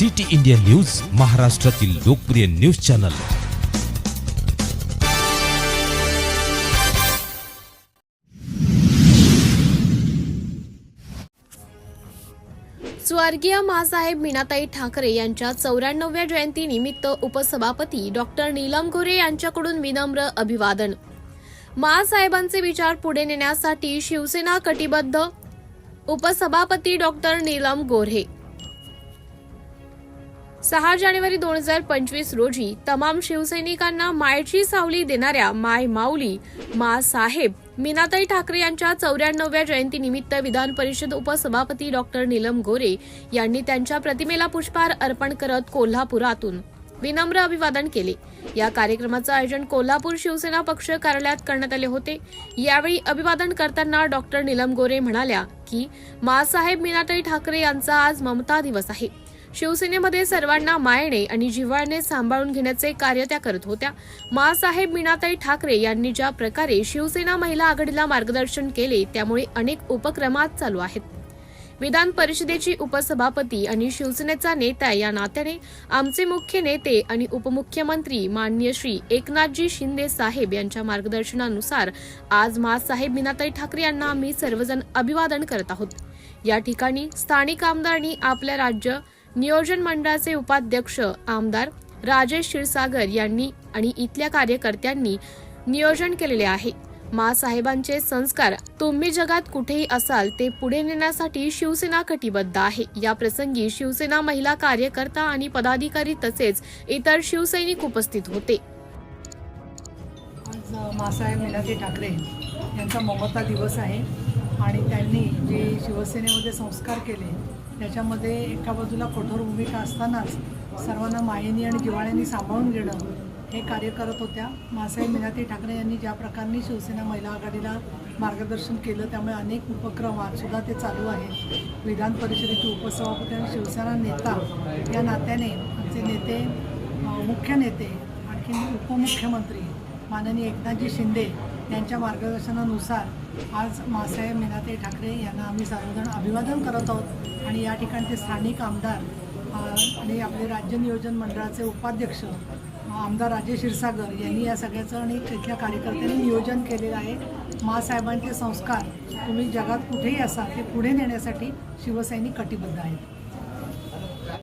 City India news महाराष्ट्रातील लोकप्रिय news channel. स्वर्गीय मासाहेब मीनाताई ठाकरे यांच्या चौऱ्याण्णव्या जयंती निमित्त उपसभापती डॉक्टर नीलम गोरे यांच्याकडून विनम्र अभिवादन. मासाहेबांचे विचार पुढे नेण्यासाठी शिवसेना कटिबद्ध उपसभापती डॉक्टर नीलम गोऱ्हे सहा जानेवारी दोन हजार पंचवीस रोजी तमाम शिवसैनिकांना मायची सावली देणाऱ्या माय माऊली मा साहेब मीनाताई ठाकरे यांच्या चौऱ्याण्णव्या जयंतीनिमित्त विधान परिषद उपसभापती डॉक्टर नीलम गोरे यांनी त्यांच्या प्रतिमेला पुष्पहार अर्पण करत कोल्हापुरातून विनम्र अभिवादन केले. या कार्यक्रमाचं आयोजन कोल्हापूर शिवसेना पक्ष कार्यालयात करण्यात आले होते. यावेळी अभिवादन करताना डॉक्टर नीलम गोरे म्हणाल्या की मासाहेब मीनाताई ठाकरे यांचा आज ममता दिवस आहे. शिवसेनेमध्ये सर्वांना मायणे आणि जिव्हाळणे सांभाळून घेण्याचे कार्य त्या करत होत्या. मासाहेब मीनाताई ठाकरे यांनी ज्या प्रकारे शिवसेना महिला आघाडीला मार्गदर्शन केले त्यामुळे अनेक उपक्रमात चालू आहेत. विधान परिषदेची उपसभापती आणि शिवसेनेचा नेता या नात्याने आमचे मुख्य नेते आणि उपमुख्यमंत्री माननीय श्री एकनाथजी शिंदे साहेब यांच्या मार्गदर्शनानुसार आज मासाहेब मीनाताई ठाकरे यांना आम्ही सर्वजण अभिवादन करत आहोत. या ठिकाणी स्थानिक आमदारांनी आपल्या राज्य नियोजन मंडळाचे उपाध्यक्ष आमदार राजेश क्षीरसागर यांनी आणि इथल्या कार्यकर्त्यांनी नियोजन केलेले आहे. मासाहेबांचे संस्कार तुम्ही जगात कुठेही असाल ते पुढे नेण्यासाठी शिवसेना कटिबद्ध आहे. या प्रसंगी शिवसेना महिला कार्यकर्ता आणि पदाधिकारी तसेच इतर शिवसैनिक उपस्थित होते. आज मासाहेब ठाकरे यांचा ममता दिवस आहे आणि त्यांनी जे शिवसेनेमध्ये संस्कार केले त्याच्यामध्ये एका बाजूला कठोर भूमिका असतानाच सर्वांना मायेनी आणि जिवाळ्यांनी सांभाळून घेणं हे कार्य करत होत्या. मासाई मिनाती ठाकरे यांनी ज्या प्रकारे शिवसेना महिला आघाडीला मार्गदर्शन केलं त्यामुळे अनेक उपक्रम ते चालू आहेत. विधान परिषदेचे उपसभापती आणि शिवसेना नेता या नात्याने आमचे नेते मुख्य नेते आणखी उपमुख्यमंत्री माननीय एकनाथजी शिंदे यांच्या मार्गदर्शनानुसार आज मासाहेब मेनाते ठाकरे यांना आम्ही सर्वजण अभिवादन करत आहोत. आणि या ठिकाणचे स्थानिक आमदार आणि आपले राज्य नियोजन मंडळाचे उपाध्यक्ष आमदार राजेश क्षीरसागर यांनी या सगळ्याचं आणि इथल्या कार्यकर्त्यांनी नियोजन केलेलं आहे. मासाहेबांचे संस्कार तुम्ही जगात कुठेही असाल ते पुढे नेण्यासाठी शिवसैनिक कटिबद्ध आहेत.